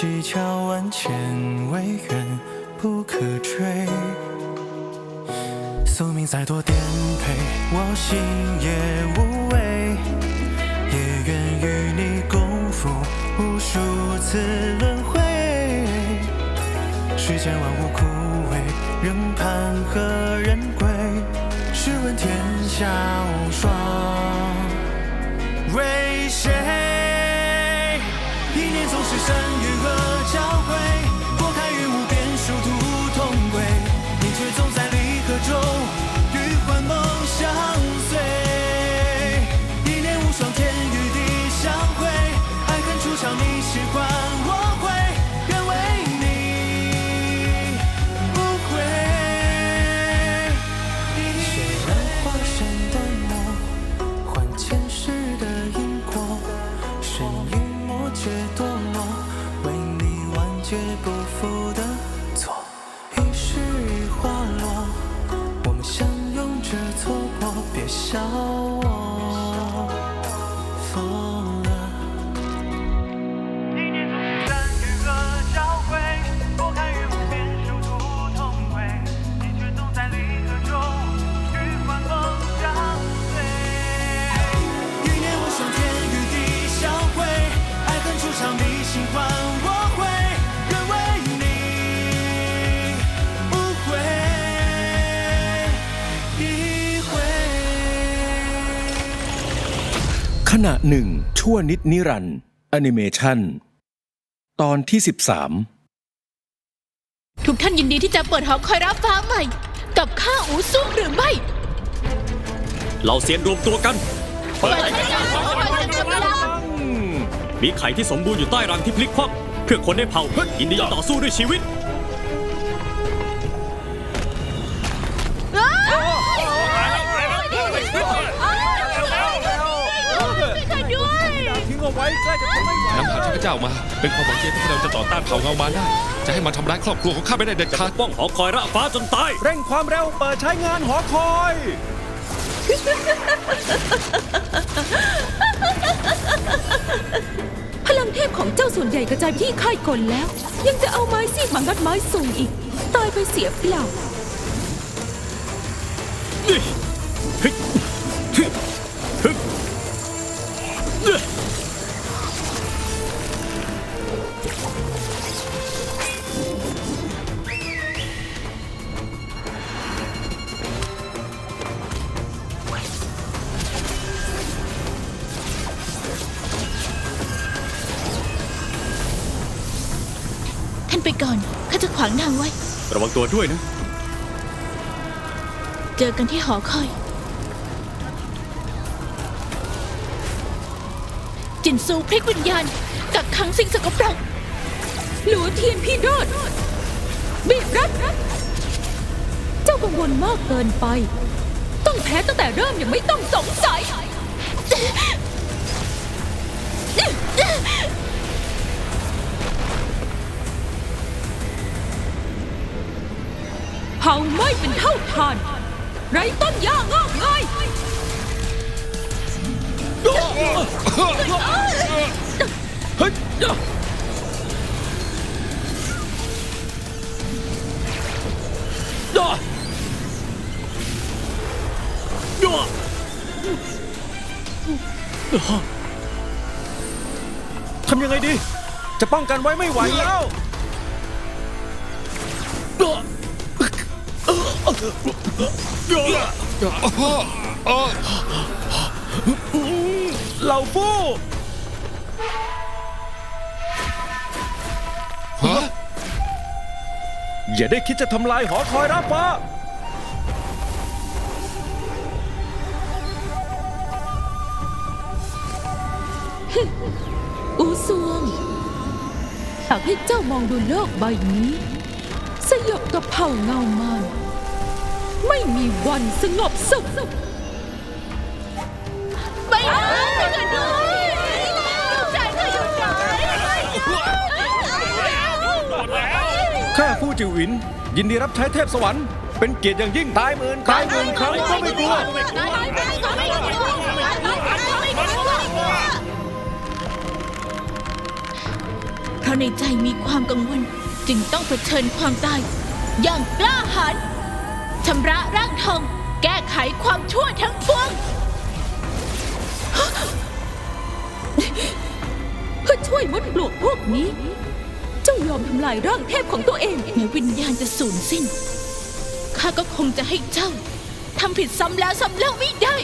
春晖，技巧万千，唯愿不可追。宿命再多颠沛，我心也无畏，也愿与你共赴无数次轮回。世间万物枯萎，仍盼何人归？试问天下无双，为谁？一念总是善 ณะหนึ่ง ชั่วนิดนิรันดร์แอนิเมชันตอนที่ทุกท่านยินดีที่จะเปิดหอคอยรับฟ้าใหม่ กับข้าอูซุ่งหรือไม่ เราเซียนรวมตัวกัน เปิดให้เราเปิดให้เรามีไข่ที่สมบูรณ์อยู่ใต้รังที่พลิกคว่ำเพื่อคนในเผ่ายินดีต่อสู้ด้วยชีวิต เอาไว้ใกล้จะทนไม่ไหวนำพาเทพเจ้ามา เป็นความหวังเดียวที่เราจะต่อต้านเผ่าเงามาได้ จะให้มันทำร้ายครอบครัวของข้าไม่ได้เด็ดจะขาปดกป้องหอคอยระฟ้าจนตาย เร่งความเร็วเปิดใช้งานหอคอย พลังเทพของเจ้าส่วนใหญ่กระจายไปที่ค่ายกลแล้ว ยังจะเอาไม้ซีกมางัดไม้ส่งอีก ตายไปเสียเปล่า ระวังตัวด้วยนะ เจอกันที่หอคอย จินซูพลิกวิญญาณ กักขังสิ่งสกปรกหลัวเทียนพี่โดดบีบรัดเจ้ากังวลมากเกินไป ต้องแพ้ตั้งแต่เริ่มยังไม่ต้องสงสัย เผาไม้เป็นเท่าทาน ไรต้นหญ้างอกเงยเฮ้ยทำยังไงดี จะป้องกันไว้ไม่ไหวแล้ว เหล่าฟู่ฮะอย่าได้คิดจะทำลายหอคอยรับฟ้าอูซวงอยากให้เจ้ามองดูโลกใบนี้ สยบกับเผ่าเงามาน ไม่มีวันสงบสุขไม่ได้ไม่ได้ด้วยลูกชายเธออยู่ไหนข้าฟู่จิวิน ยินดีรับใช้เทพสวรรค์เป็นเกียรติอย่างยิ่งตายหมื่นตายหมื่นครั้งก็ไม่กลัวไในใจมีความกังวลจึงต้องเผชิญความตายอย่างกล้าหาญ ชำระร่างทอง แก้ไขความชั่วทั้งปวงเพื่อช่วยมดปลวกพวกนี้ เจ้ายอมทำลายร่างเทพของตัวเองแม้วิญญาณจะสูญสิ้น ข้าก็คงจะให้เจ้าทำผิดซ้ำแล้วซ้ำเล่าไม่ได้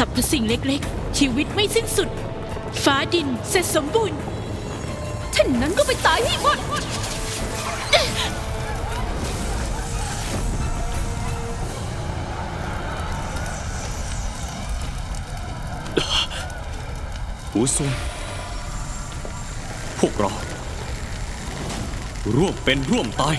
รรพสิ่งเล็กๆ ชีวิตไม่สิ้นสุด ฟ้าดินเสร็จสมบูรณ์ฉะนั้นก็ไปตายให้หมดหูซุนพวกเรา ร่วมเป็นร่วมตาย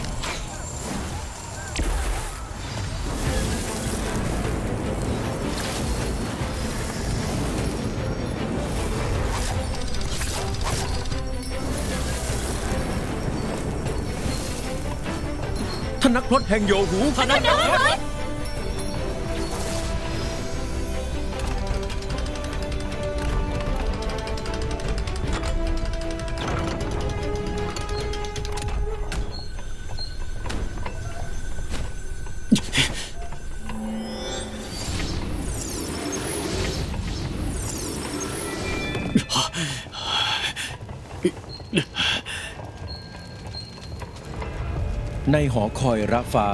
นักพรตแห่งโยหูท่านนั้นนะครับ ในหอคอยระฟ้า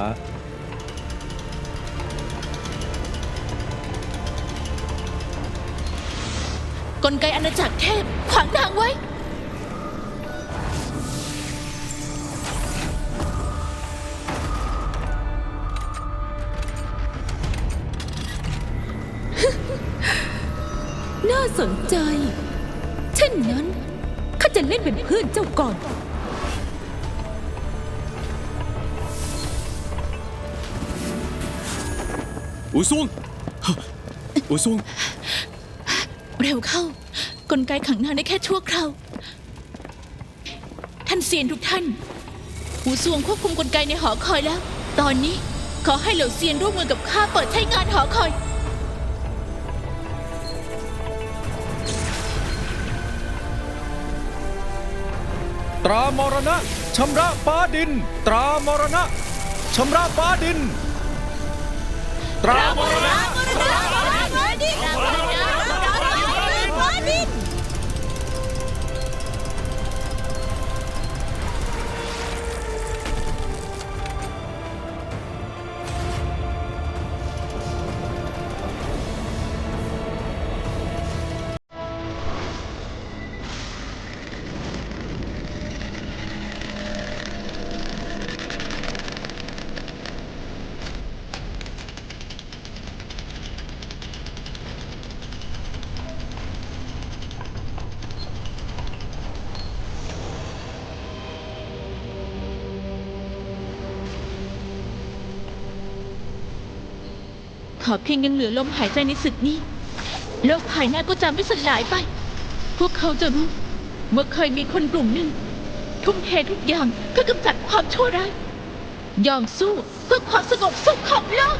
กลไกอาณาจักรเทพ ขวางทางไว้ น่าสนใจ เช่นนั้น ข้าจะเล่นเป็นเพื่อนเจ้าก่อน อูซุงอูซุงเร็วเข้า กลไกขังนางได้แค่ชั่วคราว ท่านเซียนทุกท่าน หูซวงควบคุมกลไกในหอคอยแล้ว ตอนนี้ขอให้เหล่าเซียนร่วมมือกับข้าเปิดใช้งานหอคอย ตรามรณะชำระฟ้าดิน ตรามรณะชำระฟ้าดิน ต อเพียงยังเหลือลมหายใจในศึกนี้ โลกภายหน้าก็จะไม่สลายไป พวกเขาจะรู้ว่าเคยมีคนกลุ่มหนึ่ง ทุ่มเททุกอย่างเพื่อกำจัดความชั่วร้ายยอมสู้เพื่อความสงบสุขของโลก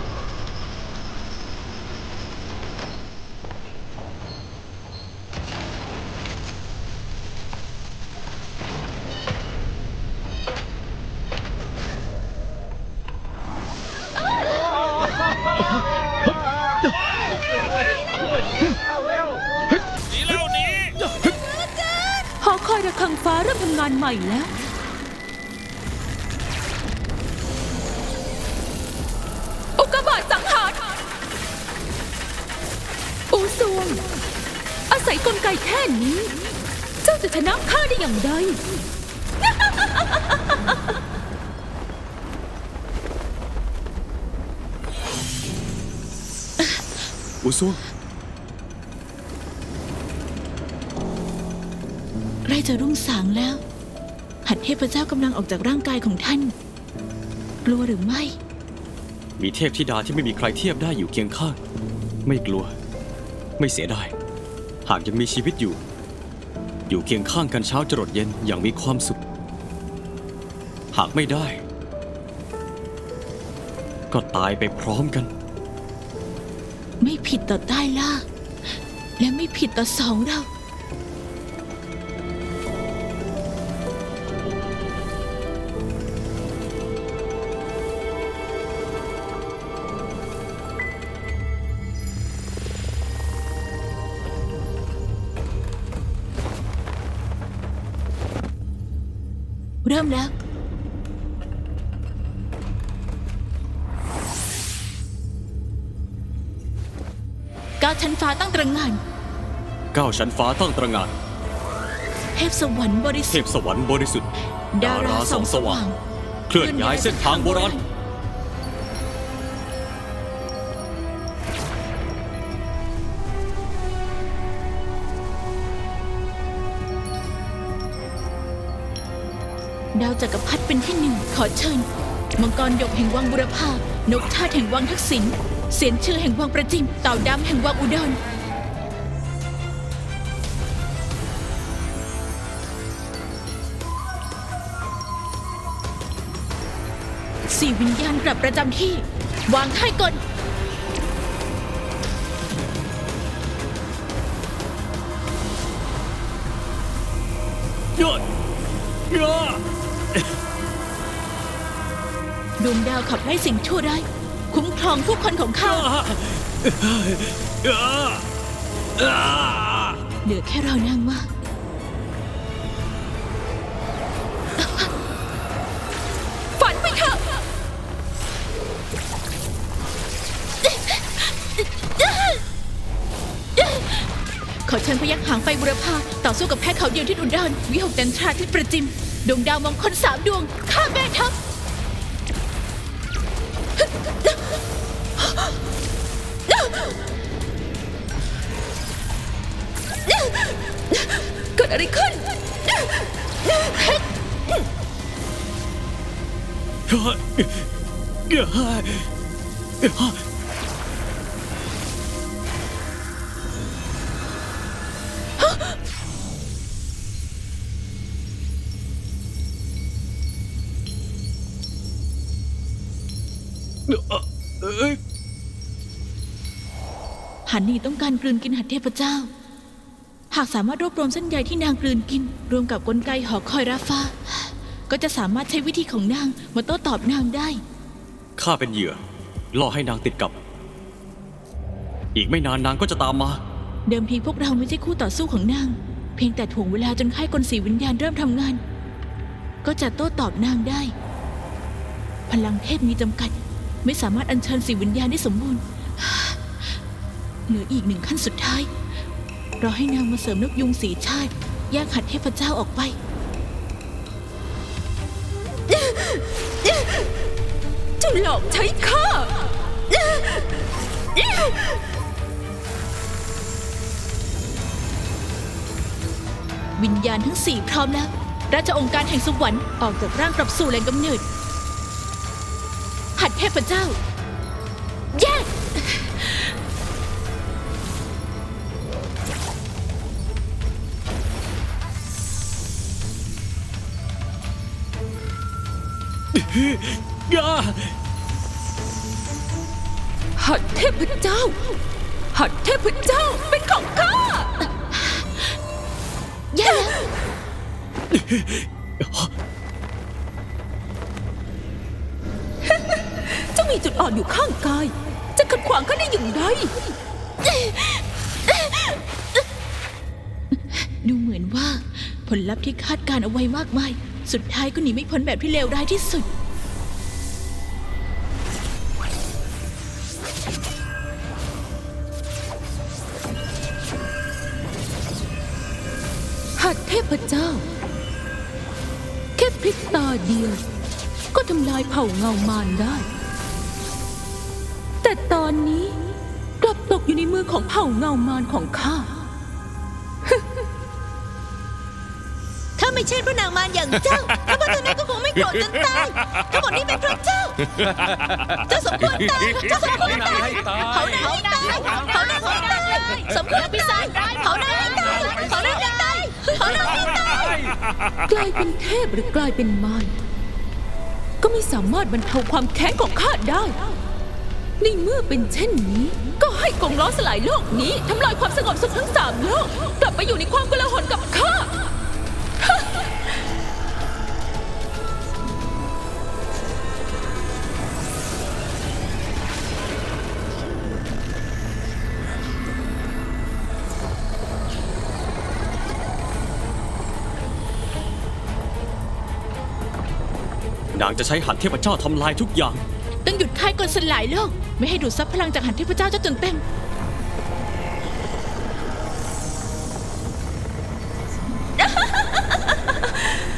เริ่มทำงานใหม่แล้ว อุกกาบาตสังหารอูซวง อาศัยกลไกแค่นี้ เจ้าจะชนะข้าได้อย่างไรอูซุง จะรุ่งสางแล้ว หัดเทพเจ้ากำลังออกจากร่างกายของท่าน กลัวหรือไม่ มีเทพธิดาที่ไม่มีใครเทียบได้อยู่เคียงข้าง ไม่กลัว ไม่เสียดาย หากยังมีชีวิตอยู่ อยู่เคียงข้างกันเช้าจรดเย็นอย่างมีความสุข หากไม่ได้ ก็ตายไปพร้อมกัน ไม่ผิดต่อใต้ล่าและไม่ผิดต่อสองเรา เริ่มแล้ว ก้าวชั้นฟ้าตั้งตระหงาน ก้าวชั้นฟ้าตั้งตระหงาน เทพสวรรค์บริเทสุทพธิ์สวรรค์บริสุทธิ์ ดาราส่องสว่าง เคลื่อนย้ายเส้นทางโบราณาวจักรพรรดิเป็นที่หนึ่งขอเชิญ มังกรหยกแห่งวังบุรพา นกชาติแห่งวังทักษิณ เสียนชื่อแห่งวังประจิม เต่าดำแห่งวังอุดร สี่วิญญาณกลับประจำที่ วางค่ายกลยอดยอ ดวงดาวขับไล่สิ่งชั่วร้ายคุ้มครองผู้คนของข้าเหลือแค่เรานางมาฝันไปเถอะขอเชิญพยักหางไฟบุรพาต่อสู้กับแพ้เขาเดียวที่อุดรวิหกจันทราที่ประจิม ดวงดาวมองคนสามดวงข้าแม่ทัพเกิดอะไรขึ้นหั นนี่ต้องการกลืนกินหัดเทพเจ้า หากสามารถรวบรวมเส้นใยที่นางกลืนกิน รวมกับกลไกหอคอยราฟ้า ก็จะสามารถใช้วิธีของนางมาโต้ตอบนางได้ ข้าเป็นเหยื่อล่อให้นางติดกับ อีกไม่นานนางก็จะตามมา เดิมทีพวกเราไม่ใช่คู่ต่อสู้ของนาง เพียงแต่ถ่วงเวลาจนค่ายกลสีวิญญาณเริ่มทำงาน ก็จะโต้ตอบนางได้ พลังเทพมีจำกัด ไม่สามารถอัญเชิญสีวิญญาณได้สมบูรณ์ เหลืออีกหนึ่งขั้นสุดท้ายรอให้นางมาเสริมนกยุงสีชาติ แยกขัดเทพเจ้าออกไป เจ้าหลอกใช้ข้า วิญญาณทั้งสี่พร้อมแล้ว ราชองค์การแห่งสวรรค์ออกจากร่างกลับสู่แหล่งกำเนิด หัดเทพเจ้า แยก หัดเทพเจ้า หัดเทพเจ้าเป็นของข้าแย่แล้วเจ้ามีจุดอ่อนอยู่ข้างกาย จะขัดขวางข้าได้อย่างไร ดูเหมือนว่าผลลัพธ์ที่คาดการเอาไว้มากมาย สุดท้ายก็หนีไม่พ้นแบบที่เลวร้ายที่สุดหัด เดียว ก็ทำลายเผ่าเงามารได้ แต่ตอนนี้กลับตกอยู่ในมือของเผ่าเงามารของข้า ถ้าไม่ใช่พระนางมารอย่างเจ้าพระพัฒนาก็คงไม่โกรธจนตายทั้งหมดนี้เป็นเพราะเจ้า เจ้าสมควรตาย เจ้าสมควรตายเผานางให้ตายเผานางให้ตายสมควรพิสารเผานางให้ตายเผานางให้ตาย กลายเป็นเทพหรือกลายเป็นมารก็ไม่สามารถบรรเทาความแค้นของข้าได้ ในเมื่อเป็นเช่นนี้ ก็ให้กองล้อสลายโลกนี้ทำลายความสงบสุขทั้งสามโลกกลับไปอยู่ในความกลาหนกับข้า นางจะใช้หันเทพเจ้าทำลายทุกอย่าง ต้องหยุดค่ายกลสลายโลก ไม่ให้ดูดซับพลังจากหันเทพเจ้าเจ้าจนเต็ม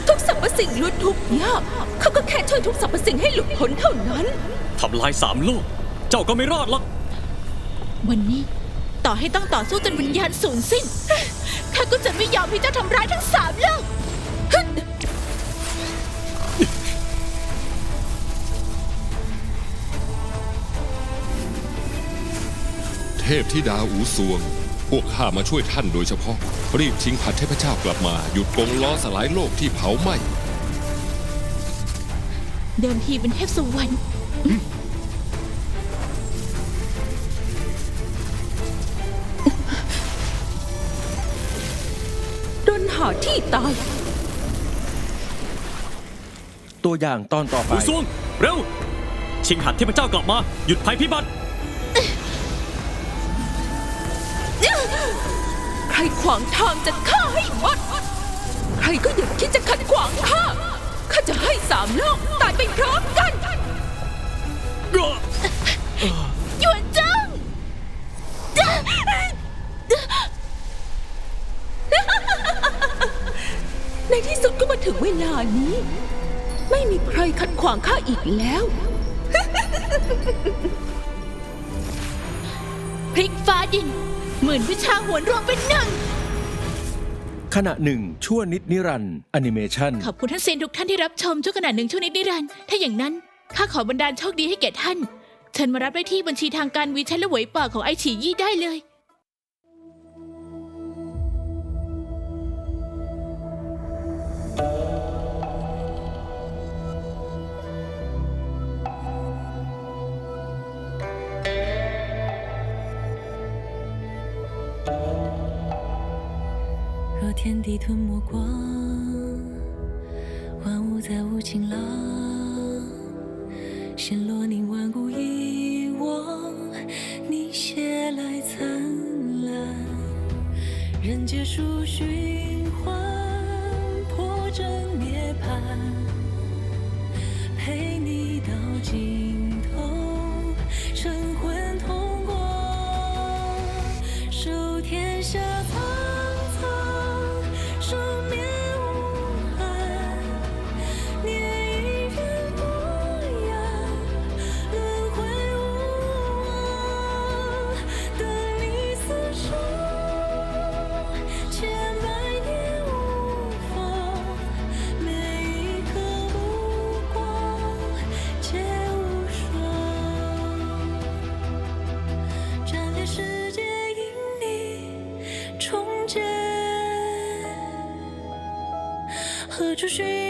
ทุกสรรพสิ่งล้วนทุกข์ยากเขาก็แค่ช่วยทุกสรรพสิ่งให้หลุดพ้นเท่านั้น ทำลายสามโลก เจ้าก็ไม่รอดหรอก วันนี้ต่อให้ต้องต่อสู้จนวิญญาณสูญสิ้น ข้าก็จะไม่ยอมให้เจ้าทำร้ายทั้งสามโลก พธิดาอูซวง พวกข้ามาช่วยท่านโดยเฉพาะ รีบชิงผัดเทพเจ้ากลับมาหยุดกงล้อสลายโลกที่เผาไหม้เดิมทีเป็นเทพสวรรค์โดนหาที่ตาย ตัวอย่างตอนต่อไป อูซวงเร็ว ชิงหันเทพเจ้ากลับมา หยุดภัยพิบัติ รขวางทางจะฆ่าให้หมด ใครก็อย่าคิดจะขัดขวางข้า ข้าจะให้สามโลกตายไปพร้อมกันหยวนจัง ในที่สุดก็มาถึงเวลานี้ ไม่มีใครขัดขวางข้าอีกแล้วพลิกฟ้าดิน หมื่นวิชาหวนรวมเป็นหนึ่ง ขณะหนึ่งชั่วนิดนิรันดร์แอนิเมชันขอบคุณท่านเซนทุกท่านที่รับชมช่วงขนาดหนึ่งช่วงนี้นิรันดร์ถ้าอย่างนั้นข้าขอบันดาลโชคดีให้แก่ท่าน เชิญมารับได้ที่บัญชีทางการวีแชทและเหวยป่าของไอฉียี่ได้เลย 天地吞没光，万物再无晴朗，陷落凝万古遗忘，你携来灿烂，人皆数循环，破阵涅槃，陪你到尽出去。